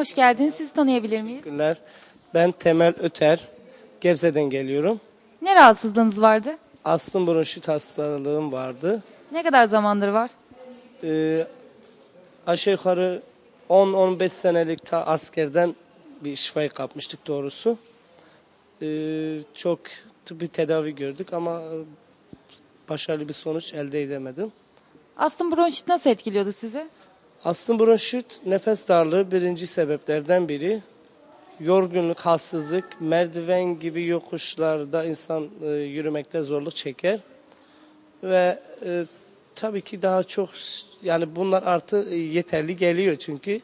hoş geldiniz. Sizi tanıyabilir miyiz? Günler. Ben Temel Öter. Gebze'den geliyorum. Ne rahatsızlığınız vardı? Astım bronşit hastalığım vardı. Ne kadar zamandır var? Ee, aşağı yukarı 10-15 senelik ta askerden bir şifayı kapmıştık doğrusu. Ee, çok tıbbi tedavi gördük ama başarılı bir sonuç elde edemedim. Astım bronşit nasıl etkiliyordu sizi? Astım bronşit nefes darlığı birinci sebeplerden biri. Yorgunluk, halsizlik, merdiven gibi yokuşlarda insan e, yürümekte zorluk çeker. Ve e, tabii ki daha çok yani bunlar artı e, yeterli geliyor çünkü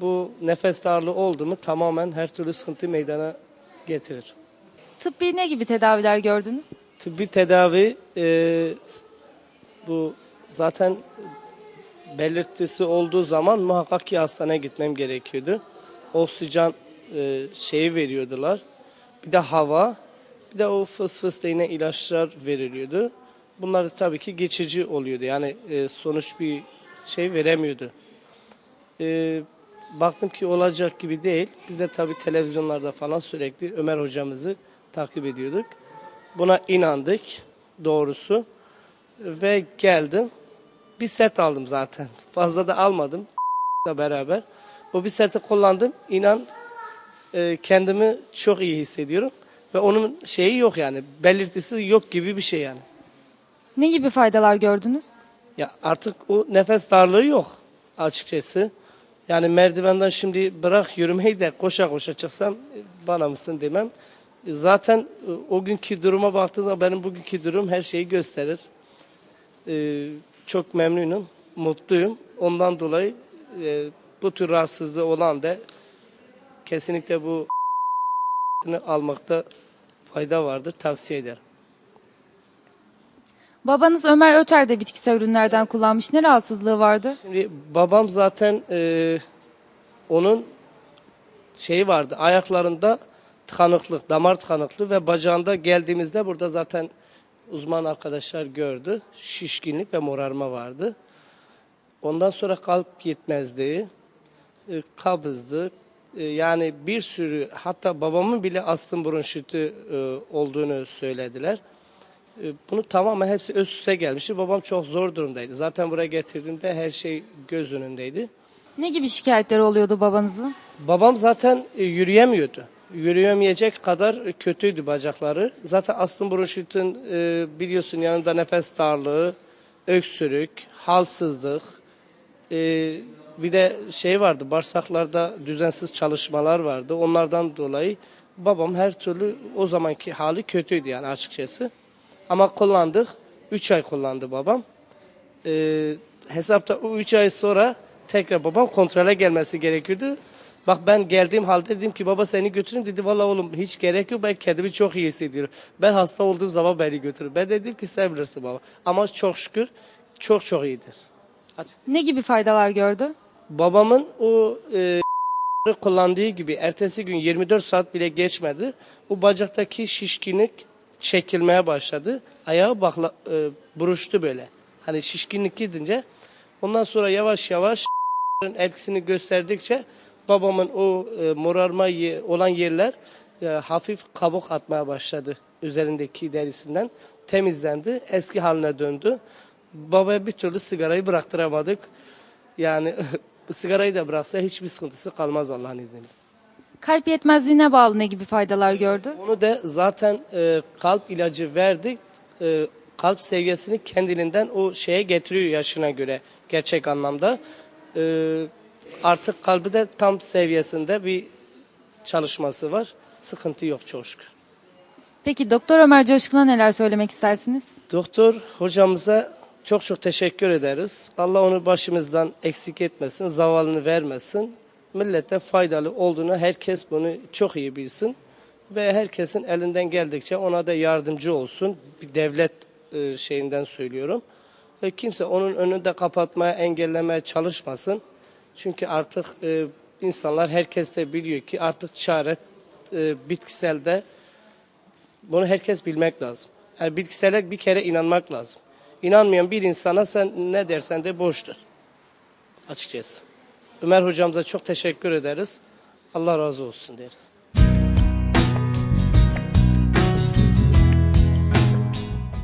bu nefes darlığı oldu mu tamamen her türlü sıkıntı meydana getirir. Tıbbi ne gibi tedaviler gördünüz? Tıbbi tedavi e, bu zaten belirtisi olduğu zaman muhakkak ki hastaneye gitmem gerekiyordu. Oksijen e, şeyi veriyordular. Bir de hava, bir de o fıs fıs değine ilaçlar veriliyordu. Bunlar da tabii ki geçici oluyordu. Yani e, sonuç bir şey veremiyordu. E, baktım ki olacak gibi değil. Biz de tabii televizyonlarda falan sürekli Ömer hocamızı takip ediyorduk. Buna inandık doğrusu ve geldim. Bir set aldım zaten. Fazla da almadım da beraber. O bir seti kullandım. İnan e, kendimi çok iyi hissediyorum. Ve onun şeyi yok yani. Belirtisi yok gibi bir şey yani. Ne gibi faydalar gördünüz? Ya artık o nefes darlığı yok açıkçası. Yani merdivenden şimdi bırak yürümeyi de koşa koşa çıksam e, bana mısın demem. E, Zaten e, o günkü duruma baktığımda benim bugünkü durum her şeyi gösterir. Ee, çok memnunum, mutluyum. Ondan dolayı e, bu tür rahatsızlığı olan da kesinlikle bu almakta fayda vardır. Tavsiye ederim. Babanız Ömer Öter de bitkisel ürünlerden kullanmış. Ne rahatsızlığı vardı? Şimdi babam zaten e, onun şeyi vardı ayaklarında tıkanıklık, damar tıkanıklığı ve bacağında geldiğimizde burada zaten uzman arkadaşlar gördü. Şişkinlik ve morarma vardı. Ondan sonra kalp yetmezliği, e, kabızlık, e, yani bir sürü hatta babamın bile astım bronşiti e, olduğunu söylediler. E, Bunu tamamen hepsi üst üste gelmişti. Babam çok zor durumdaydı. Zaten buraya getirdiğimde her şey göz önündeydi. Ne gibi şikayetleri oluyordu babanızın? Babam zaten e, yürüyemiyordu. Yürüyemeyecek kadar kötüydü bacakları. Zaten astım bronşitin e, biliyorsun yanında nefes darlığı, öksürük, halsizlik, e, bir de şey vardı bağırsaklarda düzensiz çalışmalar vardı. Onlardan dolayı babam her türlü o zamanki hali kötüydü yani açıkçası. Ama kullandık. 3 ay kullandı babam. Ee, hesapta o 3 ay sonra tekrar babam kontrole gelmesi gerekiyordu. Bak ben geldiğim halde dedim ki baba seni götürün dedi. Valla oğlum hiç gerek yok ben kendimi çok iyi hissediyorum. Ben hasta olduğum zaman beni götürün. Ben dedim ki sen bilirsin baba. Ama çok şükür çok çok iyidir. Açık. Ne gibi faydalar gördü? Babamın o e, kullandığı gibi ertesi gün 24 saat bile geçmedi. O bacaktaki şişkinlik çekilmeye başladı. Ayağı bakla, e, buruştu böyle. Hani şişkinlik gidince ondan sonra yavaş yavaş etkisini gösterdikçe babamın o e, morarma ye- olan yerler e, hafif kabuk atmaya başladı üzerindeki derisinden. Temizlendi, eski haline döndü. Babaya bir türlü sigarayı bıraktıramadık. Yani sigarayı da bıraksa hiçbir sıkıntısı kalmaz Allah'ın izniyle. Kalp yetmezliğine bağlı ne gibi faydalar gördü? Onu da zaten e, kalp ilacı verdik. E, kalp seviyesini kendiliğinden o şeye getiriyor yaşına göre gerçek anlamda. E, artık kalbi de tam seviyesinde bir çalışması var. Sıkıntı yok çok şükür. Peki Doktor Ömer Coşkun'a neler söylemek istersiniz? Doktor hocamıza çok çok teşekkür ederiz. Allah onu başımızdan eksik etmesin, zavallını vermesin. Millete faydalı olduğunu herkes bunu çok iyi bilsin. Ve herkesin elinden geldikçe ona da yardımcı olsun. Bir devlet e, şeyinden söylüyorum. Ve kimse onun önünde kapatmaya, engellemeye çalışmasın. Çünkü artık e, insanlar herkes de biliyor ki artık çare e, bitkiselde bunu herkes bilmek lazım. Yani bitkisele bir kere inanmak lazım. İnanmayan bir insana sen ne dersen de boştur. Açıkçası. Ömer hocamıza çok teşekkür ederiz. Allah razı olsun deriz.